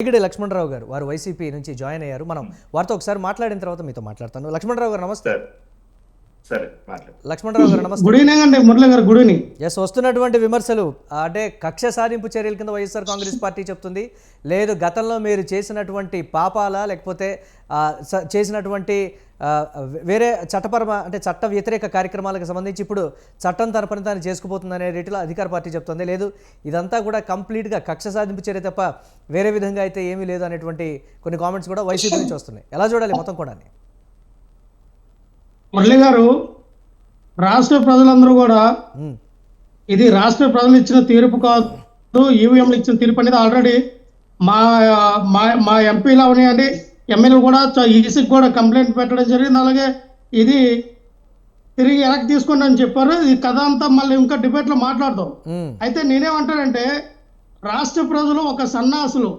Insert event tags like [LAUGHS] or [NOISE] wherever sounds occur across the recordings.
ఇక్కడ లక్ష్మణరావు గారు. వారు వైసీపీ నుంచి జాయిన్ అయ్యారు. మనం వారితో ఒకసారి మాట్లాడిన తర్వాత మీతో మాట్లాడతాను. లక్ష్మణరావు గారు నమస్తే. సరే సరే మాట్లాడు. లక్ష్మణరావు గారు నమస్తే. గుడ్ ఈవినింగ్ అండి మురళి గారు గుడ్ ఈవినింగ్. ఎస్ వస్తున్నటువంటి విమర్శలు అంటే కక్ష సాధింపు చర్యల కింద వైఎస్ఆర్ కాంగ్రెస్ [LAUGHS] పార్టీ చెప్తుంది. లేదు గతంలో మీరు చేసినటువంటి పాపాల లేకపోతే చేసినటువంటి వేరే చట్టపరమ అంటే చట్ట వ్యతిరేక కార్యక్రమాలకు సంబంధించి ఇప్పుడు చట్టం తన పని తాను చేసుకుపోతుందనే రీతిలో అధికార పార్టీ చెప్తుంది. లేదు ఇదంతా కూడా కంప్లీట్గా కక్ష సాధింపు చర్య తప్ప వేరే విధంగా అయితే ఏమీ లేదు అనేటువంటి కొన్ని కామెంట్స్ కూడా వైసీపీ నుంచి వస్తున్నాయి. ఎలా చూడాలి మొత్తం కూడా మురళి గారు రాష్ట్ర ప్రజలందరూ కూడా ఇది రాష్ట్ర ప్రజలు ఇచ్చిన తీర్పు కాదు ఈవీఎంలు ఇచ్చిన తీర్పు అనేది ఆల్రెడీ మా మా మా ఎంపీలు అవనివ్వండి ఎమ్మెల్యేలు కూడా ఈసీకి కూడా కంప్లైంట్ పెట్టడం జరిగింది. అలాగే ఇది తిరిగి వెనక్కి తీసుకోండి అని చెప్పారు. ఈ కథ అంతా మళ్ళీ ఇంకా డిబేట్లో మాట్లాడతాం అయితే నేనేమంటానంటే రాష్ట్ర ప్రజలు ఒక సన్నాసులు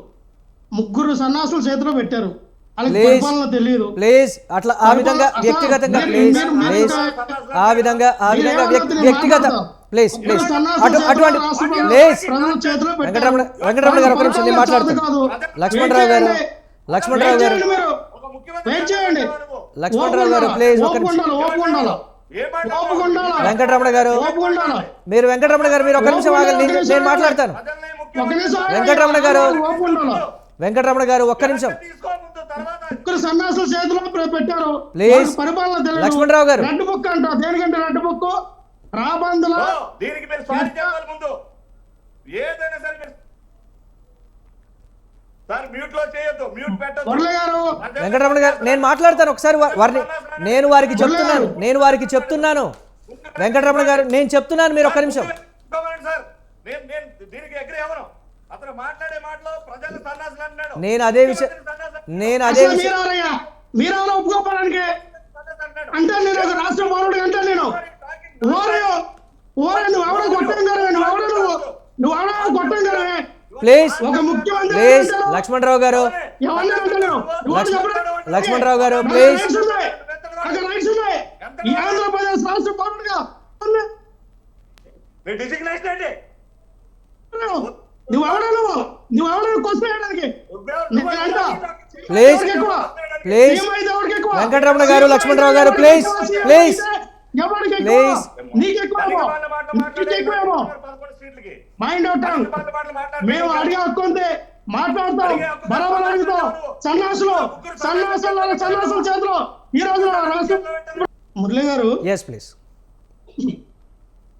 ముగ్గురు సన్నాసులు చేతిలో పెట్టారు. తెలియదు ప్లీజ్ అట్లా ఆ విధంగా వ్యక్తిగతంగా ప్లీజ్ ప్లీజ్ ఆ విధంగా ఆ విధంగా వ్యక్తిగత. ప్లీజ్ ప్లీజ్ అటు అటువంటి ప్లీజ్. వెంకటరమణ వెంకటరమణ గారు ఒక నిమిషం నేను మాట్లాడతాను. లక్ష్మణరావు గారు. లక్ష్మణరావు గారు. లక్ష్మణరావు గారు ప్లీజ్ ఒక నిమిషం. వెంకటరమణ గారు. మీరు వెంకటరమణ గారు మీరు ఒక నిమిషం ఆగండి నేను మాట్లాడతాను. వెంకటరమణ గారు. వెంకటరమణ గారు ఒక్క నిమిషం ముగ్గురు సన్నాసులు చేతిలో పెట్టారు. పరిపాలన తెలియదు. రెడ్ బుక్ అంట. దేనికంటే రెడ్ బుక్? రాబందుల దీనికి మీరు ముందు. ఏదైనా సరే మీరు వెంకటరమణ గారు నేను మాట్లాడతాను. ఒకసారి వారిని నేను వారికి చెప్తున్నాను. నేను వారికి చెప్తున్నాను. వెంకటరమణ గారు నేను చెప్తున్నాను మీరు ఒక్క నిమిషం. ఇంకోమండి సార్. నేను నేను దీనికి ఎగ్రీ అవ్వను. అతను మాట్లాడే మాటలో ప్రజలు సన్నాసులు అంటున్నాడు నేను అదే విషయం నేను అదే మీరెవరో ఒప్పుకోవడానికి అంటే నేను ఒక రాష్ట్ర పౌరుడు అంటే నేను. ఓరయో ఓరే నువ్వు ఎవడో కొట్టం గారు నువ్వు ఎవడో నువ్వు నువ్వు ఎవడో కొట్టం గారు ప్లీజ్ ఒక ముఖ్యమంత్రి ప్లీజ్. లక్ష్మణరావు గారు? లక్ష్మణరావు గారు, ప్లీజ్. ఆంధ్రప్రదేశ్ రాష్ట్ర పౌరుడుగా నువ్వు ఎవడో నువ్వు? నువ్వు ఎవడో క్వశ్చన్ అంటా. ప్లీజ్? ప్లీజ్? వెంకటరమణ గారు, లక్ష్మణరావు గారు, please, please. Please. Mind out మేము అడిగే హక్కు ఉంది. మాట్లాడతాం. బరాబర్ అడుగుతాం. సన్నాసులు సన్నాసులు సన్నాసుల చేతిలో. ఈ రోజు రాష్ట్ర మురళి గారు ఎస్ ప్లీజ్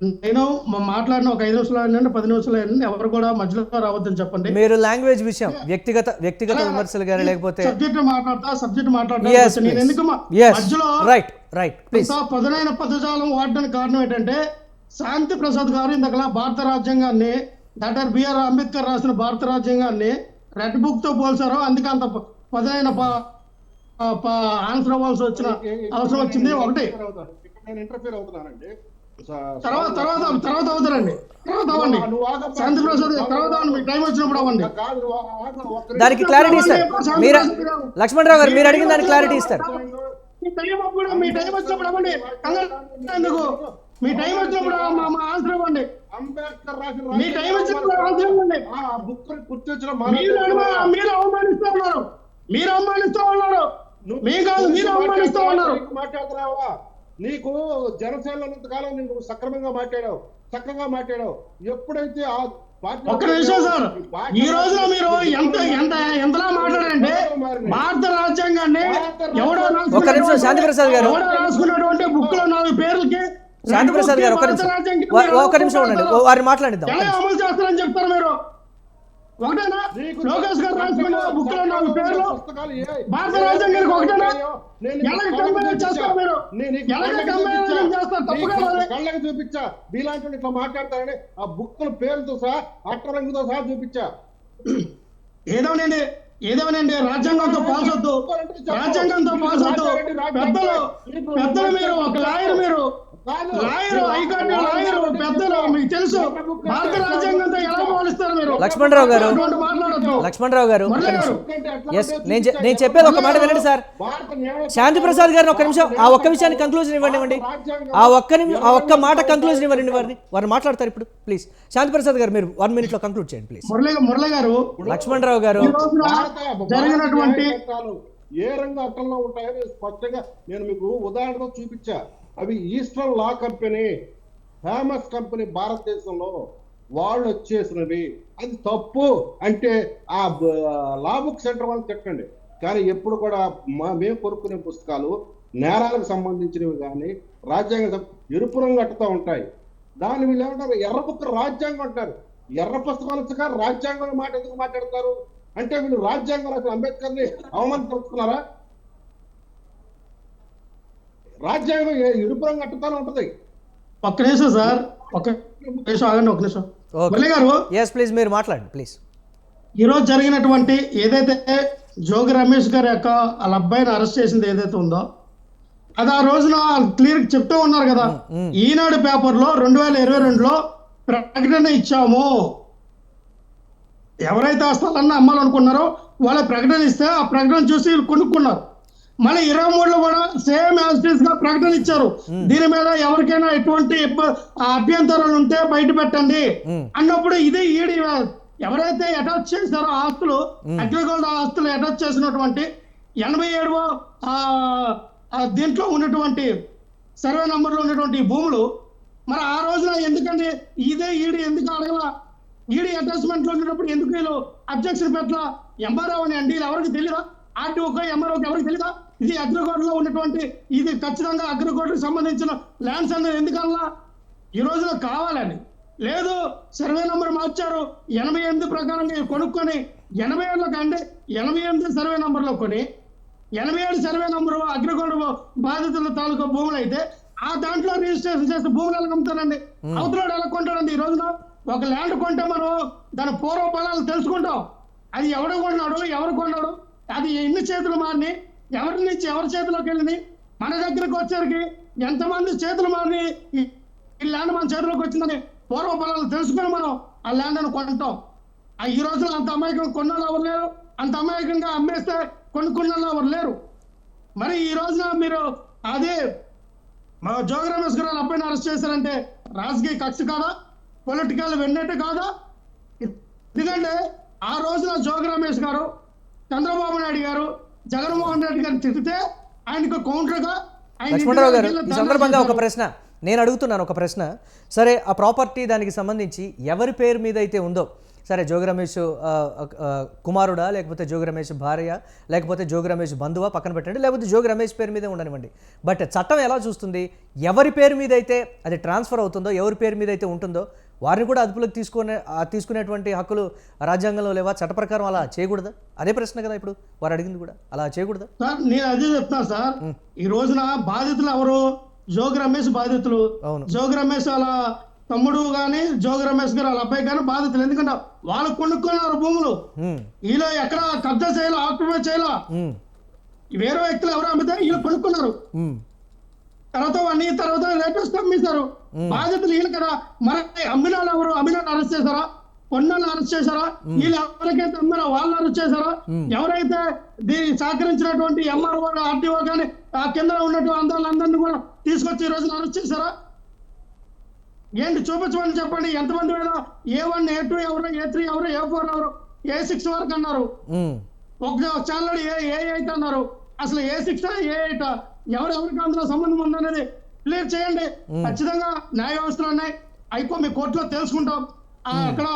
నేను మాట్లాడిన ఒక ఐదు నిమిషాలు అయినండి పది నిమిషాలు అయినండి ఎవరు కూడా మధ్యలో రావద్దని చెప్పండి. మీరు లాంగ్వేజ్ విషయం వ్యక్తిగత వ్యక్తిగత విమర్శలు కానీ లేకపోతే సబ్జెక్ట్ మాట్లాడతా సబ్జెక్ట్ మాట్లాడతా. నేను ఎందుకు మధ్యలో రైట్ రైట్ పదునైన పదజాలం వాడడానికి కారణం ఏంటంటే శాంతి ప్రసాద్ గారు ఇంతకలా భారత రాజ్యాంగాన్ని డాక్టర్ బిఆర్ అంబేద్కర్ రాసిన భారత రాజ్యాంగాన్ని రెడ్ బుక్తో పోల్చారు అందుకే అంత పదునైన ప- ప- ప- ఆన్సర్ అవ్వాల్సి వచ్చిన అవసరం వచ్చింది. ఒకటి. నేను ఇంటర్ఫీర్ అవుతున్నానండి. తర్వాత తర్వాత తర్వాత అవుతారండి తర్వాత అవ్వండి. శాంతి ప్రసాద్ తర్వాత మీకు టైం వచ్చినప్పుడు అవ్వండి. దానికి క్లారిటీ ఇస్తారు. మీరు లక్ష్మణరావు గారు మీరు అడిగిన దానికి క్లారిటీ ఇస్తారు. మీ టైం అప్పుడు మీ టైం వచ్చినప్పుడు అవ్వండి. ఎందుకు? మీ టైం వచ్చినప్పుడు మా ఆన్సర్ ఇవ్వండి. అంబేద్కర్ రాసిన మీ టైం వచ్చినప్పుడు ఆన్సర్ ఇవ్వండి. ఆ బుక్ గుర్తొచ్చిన మీరు అవమానిస్తూ ఉన్నారు. మీరు అవమానిస్తూ ఉన్నారు. మీ కాదు మీరు అవమానిస్తూ ఉన్నారు. మాట్లాడుతున్నావా నీకు జనసేన కాలం నీకు సక్రమంగా మాట్లాడావు చక్కగా మాట్లాడావు. ఎప్పుడైతే ఆ ఒక్క నిమిషం సార్. ఈ రోజున మీరు ఎంత ఎంత ఎంతలా మాట్లాడారంటే భారత రాజ్యాంగాన్ని ఎవడో ఒక్క నిమిషం, శాంతి ప్రసాద్ గారు. ఎవడో రాసుకున్నటువంటి బుక్లో నాలుగు పేర్లకి శాంతి ప్రసాద్ గారు ఒక్క నిమిషం. ఒక్క నిమిషం ఉండండి. వారిని మాట్లాడిద్దాం అమలు చేస్తారని చెప్తారు మీరు? ఒకటేనా లోకేష్ గారు నాలుగు పేర్లు భారత రాజ్యాంగానికి ఒకటేనా ఎలాగ చూపించా. చేస్తారు మీరు ఎలాగ. చేస్తారు? కళ్ళకు మీలాంటి ఇట్లా మాట్లాడతారని ఆ బుక్కుల పేరుతో సహా అట్ట రంగుతో సహా చూపించా ఏదోనండి ఏదోనండి రాజ్యాంగంతో పాస్ వద్దు రాజ్యాంగంతో పాస్ వద్దు పెద్దలు పెద్దలు మీరు ఒక లాయర్ మీరు. లాయరు హైకోర్టు లాయరు పెద్దలు మీకు తెలుసు. భారత రాజ్యాంగంతో ఎలా పోలిస్తారు మీరు? లక్ష్మణరావు గారు. లక్ష్మణరావు గారు. ఎస్ నేను చెప్పేది ఒక మాట వినండి సార్. శాంతి ప్రసాద్ గారిని ఒక్క నిమిషం ఆ ఒక్క విషయాన్ని కంక్లూజన్ ఇవ్వండి ఇవ్వండి. ఆ ఒక్క నిమిషం ఆ ఒక్క మాట కంక్లూజన్ ఇవ్వండి వారిని వారు మాట్లాడతారు ఇప్పుడు ప్లీజ్ శాంతి ప్రసాద్ గారు మీరు వన్ మినిట్లో కంక్లూడ్ చేయండి ప్లీజ్ మురళి మురళి గారు. లక్ష్మణరావు గారు. జరిగినటువంటి ఏ రంగ అట్టంలో ఉంటాయో నేను స్పష్టంగా నేను మీకు ఉదాహరణతో చూపించా. అవి ఈస్టర్న్ లా కంపెనీ ఫేమస్ కంపెనీ భారతదేశంలో వాళ్ళు వచ్చేసినవి. అది తప్పు అంటే ఆ లా బుక్ సెంటర్ వాళ్ళు తిట్టండి. కానీ ఎప్పుడు కూడా మా మేము కొనుక్కునే పుస్తకాలు నేరాలకు సంబంధించినవి కానీ రాజ్యాంగ ఎరుపు రంగు అట్టుతూ ఉంటాయి. దాని వీళ్ళు ఏమంటారు? ఎర్ర బుక్ రాజ్యాంగం అంటారు. ఎర్ర పుస్తకాలు వచ్చాక రాజ్యాంగం మాట ఎందుకు మాట్లాడతారు? అంటే వీళ్ళు రాజ్యాంగం రాసిన అంబేద్కర్ని అవమానపరుచుకున్నారా? రాజ్యాంగం ఎరుపు రంగు అట్టుతానే ఉంటది. ఒక్క నిమిషం సార్ ఒక్క నిమిషం ఆగండి ఒక్క నిమిషం. మురళి గారు ఎస్ ప్లీజ్ మీరు మాట్లాడండి ప్లీజ్ ఈరోజు జరిగినటువంటి ఏదైతే జోగి రమేష్ గారి యొక్క వాళ్ళ అబ్బాయిని అరెస్ట్ చేసింది ఏదైతే ఉందో అది ఆ రోజున క్లియర్ చెప్తూ ఉన్నారు కదా ఈనాడు పేపర్లో రెండు వేల ఇరవై రెండులో ప్రకటన ఇచ్చాము. ఎవరైతే ఆ స్థలాన్ని అమ్మాలనుకున్నారో వాళ్ళ ప్రకటన ఇస్తే ఆ ప్రకటన చూసి వీళ్ళు కొనుక్కున్నారు. మళ్ళీ ఇరవై మూడులో కూడా సేమ్ యాజిటీస్గా ప్రకటన ఇచ్చారు. దీని మీద ఎవరికైనా ఎటువంటి అభ్యంతరాలు ఉంటే బయట పెట్టండి. అన్నప్పుడు ఇది ఈడి ఎవరైతే అటాచ్ చేశారో ఆస్తులు అగ్రిగోల్డ్ ఆస్తులు అటాచ్ చేసినటువంటి ఎనభై ఏడవ దీంట్లో ఉన్నటువంటి సర్వే నంబర్లో ఉన్నటువంటి భూములు మరి ఆ రోజున ఎందుకండి ఇదే ఈడి ఎందుకు అడగల? ఈడి అటాచ్మెంట్లో ఉన్నప్పుడు ఎందుకు వీళ్ళు అబ్జెక్షన్ పెట్టలా? ఎంఆర్ఓ అని అండి ఎవరికి తెలియదా ఆర్టీఓకి ఎంఆర్ఓకి ఎవరికి తెలియదా ఇది అగ్రిగోల్డ్లో ఉన్నటువంటి ఇది ఖచ్చితంగా అగ్రిగోల్డ్కి సంబంధించిన ల్యాండ్స్ అనేది ఎందుకల్లా? ఈ రోజున కావాలని. లేదు సర్వే నంబర్ మార్చారు ఎనభై ఎనిమిది ప్రకారంగా ఇవి కొనుక్కొని ఎనభై ఏళ్ళకి అంటే ఎనభై ఎనిమిది సర్వే నంబర్లో కొని ఎనభై ఏడు సర్వే నంబరు అగ్రిగోల్డ్ బాధితుల తాలూకా భూములు అయితే ఆ దాంట్లో రిజిస్ట్రేషన్ చేసి భూములు ఎలా అమ్ముతారండి? అవతల ఎలా కొంటాడండి ఈ రోజున? ఒక ల్యాండ్ కొంటే మనం దాని పూర్వ ఫలాలు తెలుసుకుంటాం. అది ఎవడు కొన్నాడు ఎవరు కొన్నాడు? అది ఎన్ని చేతులు మారిని ఎవరి నుంచి ఎవరి చేతిలోకి వెళ్ళింది? మన దగ్గరకు వచ్చేసరికి ఎంతమంది చేతులు మారి ఈ ల్యాండ్ మన చేతిలోకి వచ్చిందని పూర్వ ఫలాలు తెలుసుకుని మనం ఆ ల్యాండ్ను కొంటాం. ఆ ఈ రోజున అంత అమాయకంగా కొన్నాళ్ళు ఎవరు లేరు? అంత అమాయకంగా అమ్మేస్తే కొనుక్కున్నాళ్ళు ఎవరు లేరు? మరి ఈ రోజున మీరు అదే మా జోగి రమేష్ గారు వాళ్ళ అబ్బాయిని అరెస్ట్ చేశారంటే రాజకీయ కక్ష కాదా? పొలిటికల్ వెన్నట్టు కాదా? ఎందుకంటే ఆ రోజున జోగి రమేష్ గారు చంద్రబాబు నాయుడు గారు జగన్మోహన్ రెడ్డి గారు తిరిగితే ఆయనకు కౌంటర్గా లక్ష్మణరావు గారు ఈ సందర్భంగా ఒక ప్రశ్న. నేను అడుగుతున్నాను ఒక ప్రశ్న. సరే ఆ ప్రాపర్టీ దానికి సంబంధించి ఎవరి పేరు మీద అయితే ఉందో? సరే జోగి రమేష్ కుమారుడా లేకపోతే జోగి రమేష్ భార్య లేకపోతే జోగి రమేష్ బంధువా పక్కన పెట్టండి లేకపోతే జోగి రమేష్ పేరు మీదే ఉండనివ్వండి. బట్ చట్టం ఎలా చూస్తుంది? ఎవరి పేరు మీద అయితే అది ట్రాన్స్ఫర్ అవుతుందో ఎవరి పేరు మీద అయితే ఉంటుందో వారిని కూడా అదుపులోకి తీసుకునే తీసుకునేటువంటి హక్కులు రాజ్యాంగంలో లేవా? చట్ట ప్రకారం అలా చేయకూడదా? అదే ప్రశ్న కదా ఇప్పుడు వారు అడిగింది కూడా. అలా చేయకూడదా? సార్ నేను అదే చెప్తాను సార్. ఈ రోజున బాధితులు ఎవరు? జోగి రమేష్ బాధితులు. అవును. జోగి రమేష్ వాళ్ళ తమ్ముడు గాని జోగి రమేష్ గారు వాళ్ళ అబ్బాయి కానీ బాధితులు. ఎందుకంటే వాళ్ళు కొనుక్కున్నారు భూములు. వీళ్ళు ఎక్కడ కబ్జా చేయాలా ఆక్యుపై చేయాలా? వేరే వ్యక్తులు ఎవరు అమ్మితే వీళ్ళు కొనుక్కున్నారు. తర్వాత అన్ని తర్వాత లేటెస్ట్ అమ్మేశారు. బాధితులు వీళ్ళు కదా. మరి అమ్మిన వాళ్ళు ఎవరు? అమ్మిన వాళ్ళు అరెస్ట్ చేశారా? కొన్నాళ్ళు అరెస్ట్ చేశారా? వీళ్ళు ఎవరికైతే అమ్మారో వాళ్ళు అరెస్ట్ చేశారా? ఎవరైతే దీన్ని సహకరించినటువంటి ఎంఆర్ఓ ఆర్టీఓ కానీ ఆ కింద ఉన్నటువంటి అందరిని కూడా తీసుకొచ్చి ఈ రోజున అరెస్ట్ చేశారా? ఏంటి చూపించమని చెప్పండి. ఎంతమంది మీద? ఏ వన్ ఏ టూ ఎవరు? ఏ త్రీ ఎవరు? ఏ ఫోర్ ఎవరు? ఏ సిక్స్ వరకు అన్నారు. ఒక ఛానల్ ఏ ఏ ఎయిట్ అన్నారు. అసలు ఏ సిక్స్ ఏ ఎయిట్ ఎవరు ఎవరికి అందులో సంబంధం ఉందనేది క్లియర్ చేయండి. ఖచ్చితంగా న్యాయ వ్యవస్థలు ఉన్నాయి. అయిపో మీ కోర్టులో తెలుసుకుంటాం. ఆ, అక్కడ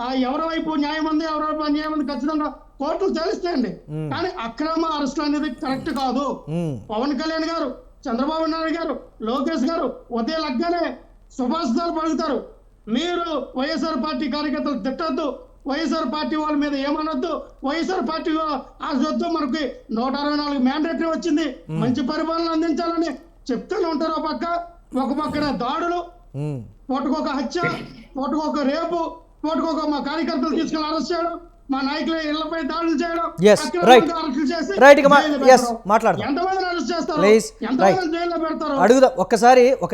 ఆ, ఎవరి వైపు న్యాయం ఉంది ఎవరి వైపు అన్యాయం ఉంది ఖచ్చితంగా కోర్టులు తెలుస్తాయండి. కానీ అక్రమ అరెస్టులు అనేది కరెక్ట్ కాదు. పవన్ కళ్యాణ్ గారు చంద్రబాబు నాయుడు గారు లోకేష్ గారు ఉదయం లగ్గానే సుభాషితాలు పలుకుతారు. మీరు వైఎస్ఆర్ పార్టీ కార్యకర్తలు తిట్టద్దు. వైఎస్ఆర్ పార్టీ వాళ్ళ మీద ఏమనొద్దు. వైఎస్ఆర్ పార్టీ ఆ సొత్తు మనకి నూట అరవై నాలుగు మ్యాండేటరీ వచ్చింది. మంచి పరిపాలన అందించాలని చెప్తూనే ఉంటారు ఒక పక్క. ఒక పక్కన దాడులు ఉమ్. పూటకొక హత్య పూటకొక రేపు పూటకొక మా కార్యకర్తలు తీసుకెళ్ళి అరెస్ట్ చేయడం మా నాయకుల ఇళ్ళపై దాడులు చేయడం. ఎంతమందిని అరెస్ట్ చేస్తారు? ఎంతమంది జైల్లో పెడతారు? అడుగుదాం. ఒక్కసారి ఒక